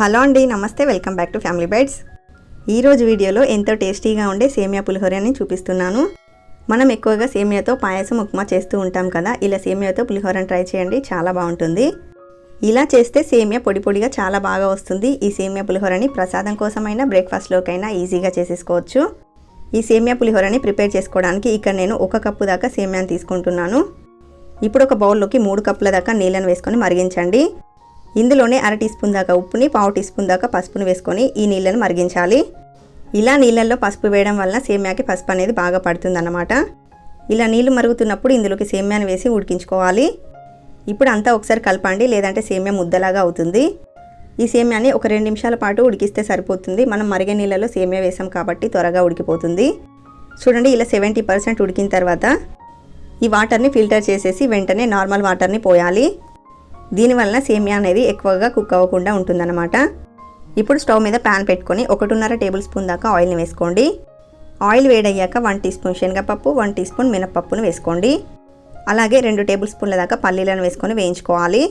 Hello అండి నమస్తే welcome back to family bites. ఈరోజు వీడియోలో ఎంతో టేస్టీగా ఉండే సేమియా పులిహోరని చూపిస్తున్నాను. మనం ఎక్కువగా సేమియాతో పాయసం ఉప్మా చేస్తూ ఉంటాం కదా ఇలా సేమియాతో పులిహోరని ట్రై చేయండి చాలా బాగుంటుంది. ఇలా చేస్తే సేమియా పొడి పొడిగా చాలా బాగా వస్తుంది. ఈ సేమియా పులిహోరని ప్రసాదం కోసమైనా బ్రేక్ఫాస్ట్లోకైనా ఈజీగా చేసేసుకోవచ్చు. ఈ సేమియా పులిహోరని ప్రిపేర్ చేసుకోవడానికి ఇక్కడ నేను ఒక కప్పు దాకా సేమియాని తీసుకుంటున్నాను. ఇప్పుడు ఒక బౌల్లోకి మూడు కప్పుల దాకా నీళ్ళను వేసుకొని మరిగించండి. ఇందులోనే అర టీ స్పూన్ దాకా ఉప్పుని పావు టీ స్పూన్ దాకా పసుపును వేసుకొని ఈ నీళ్ళను మరిగించాలి. ఇలా నీళ్ళల్లో పసుపు వేయడం వలన సేమ్యాకి పసుపు అనేది బాగా పడుతుందన్నమాట. ఇలా నీళ్ళు మరుగుతున్నప్పుడు ఇందులోకి సేమ్యాను వేసి ఉడికించుకోవాలి. ఇప్పుడు అంతా ఒకసారి కలపండి లేదంటే సేమ్యా ముద్దలాగా అవుతుంది. ఈ సేమ్యాని ఒక రెండు నిమిషాల పాటు ఉడికిస్తే సరిపోతుంది. మనం మరిగే నీళ్ళలో సేమ్యా వేసాం కాబట్టి త్వరగా ఉడికిపోతుంది. చూడండి ఇలా సెవెంటీ పర్సెంట్ ఉడికిన తర్వాత ఈ వాటర్ని ఫిల్టర్ చేసేసి వెంటనే నార్మల్ వాటర్ని పోయాలి. దీనివల్ల సేమియా అనేది ఎక్కువగా కుక్ అవ్వకుండా ఉంటుందన్నమాట. ఇప్పుడు స్టవ్ మీద ప్యాన్ పెట్టుకొని ఒకటిన్నర టేబుల్ స్పూన్ దాకా ఆయిల్ని వేసుకోండి. ఆయిల్ వేడయ్యాక వన్ టీ స్పూన్ శనగపప్పు వన్ టీ స్పూన్ మినపప్పును వేసుకోండి. అలాగే రెండు టేబుల్ స్పూన్ల దాకా పల్లీలను వేసుకొని వేయించుకోవాలి.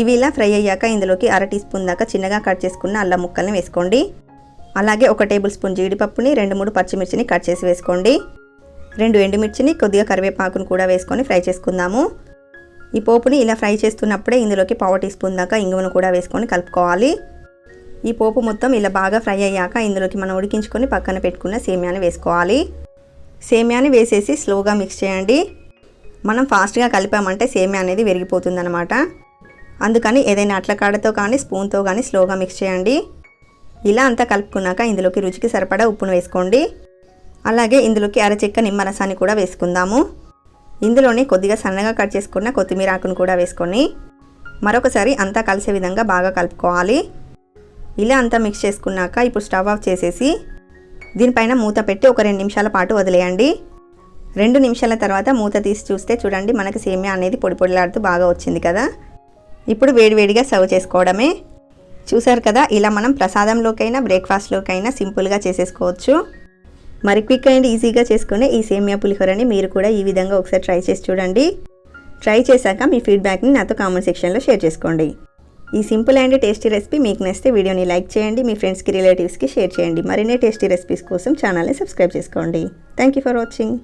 ఇవి ఇలా ఫ్రై అయ్యాక ఇందులోకి అర టీ స్పూన్ దాకా చిన్నగా కట్ చేసుకున్న అల్లం ముక్కల్ని వేసుకోండి. అలాగే ఒక టేబుల్ స్పూన్ జీడిపప్పుని రెండు మూడు పచ్చిమిర్చిని కట్ చేసి వేసుకోండి. రెండు ఎండుమిర్చిని కొద్దిగా కరివేపాకును కూడా వేసుకొని ఫ్రై చేసుకుందాము. ఈ పోపుని ఇలా ఫ్రై చేస్తున్నప్పుడే ఇందులోకి పావు టీ స్పూన్ దాకా ఇంగువను కూడా వేసుకొని కలుపుకోవాలి. ఈ పోపు మొత్తం ఇలా బాగా ఫ్రై అయ్యాక ఇందులోకి మనం ఉడికించుకొని పక్కన పెట్టుకున్న సేమ్యాని వేసుకోవాలి. సేమ్యాని వేసేసి స్లోగా మిక్స్ చేయండి. మనం ఫాస్ట్గా కలిపామంటే సేమ్యా అనేది విరిగిపోతుందనమాట అందుకని ఏదైనా అట్ల కాడతో కానీ స్పూన్తో కానీ స్లోగా మిక్స్ చేయండి. ఇలా అంతా కలుపుకున్నాక ఇందులోకి రుచికి సరిపడా ఉప్పును వేసుకోండి. అలాగే ఇందులోకి అరచెక్క నిమ్మరసాన్ని కూడా వేసుకుందాము. ఇందులోనే కొద్దిగా సన్నగా కట్ చేసుకున్న కొత్తిమీర ఆకును కూడా వేసుకొని మరొకసారి అంతా కలిసే విధంగా బాగా కలుపుకోవాలి. ఇలా అంతా మిక్స్ చేసుకున్నాక ఇప్పుడు స్టవ్ ఆఫ్ చేసేసి దీనిపైన మూత పెట్టి ఒక రెండు నిమిషాల పాటు వదిలేయండి. రెండు నిమిషాల తర్వాత మూత తీసి చూస్తే చూడండి మనకి సేమియా అనేది పొడి పొడిలాడుతూ బాగా వచ్చింది కదా. ఇప్పుడు వేడివేడిగా సర్వ్ చేసుకోవడమే. చూసారు కదా ఇలా మనం ప్రసాదంలోకైనా బ్రేక్ఫాస్ట్లోకైనా సింపుల్గా చేసేసుకోవచ్చు. మరి క్విక్ అండ్ ఈజీగా చేసుకునే ఈ సేమియా పులిహోరని మీరు కూడా ఈ విధంగా ఒకసారి ట్రై చేసి చూడండి. ట్రై చేశాక మీ ఫీడ్బ్యాక్ని నాతో కామెంట్ సెక్షన్లో షేర్ చేసుకోండి. ఈ సింపుల్ అండ్ టేస్టీ రెసిపీ మీకు నచ్చితే వీడియోని లైక్ చేయండి మీ ఫ్రెండ్స్కి రిలేటివ్స్కి షేర్ చేయండి. మరిన్ని టేస్టీ రెసిపీస్ కోసం ఛానల్ని సబ్స్క్రైబ్ చేసుకోండి. Thank you for watching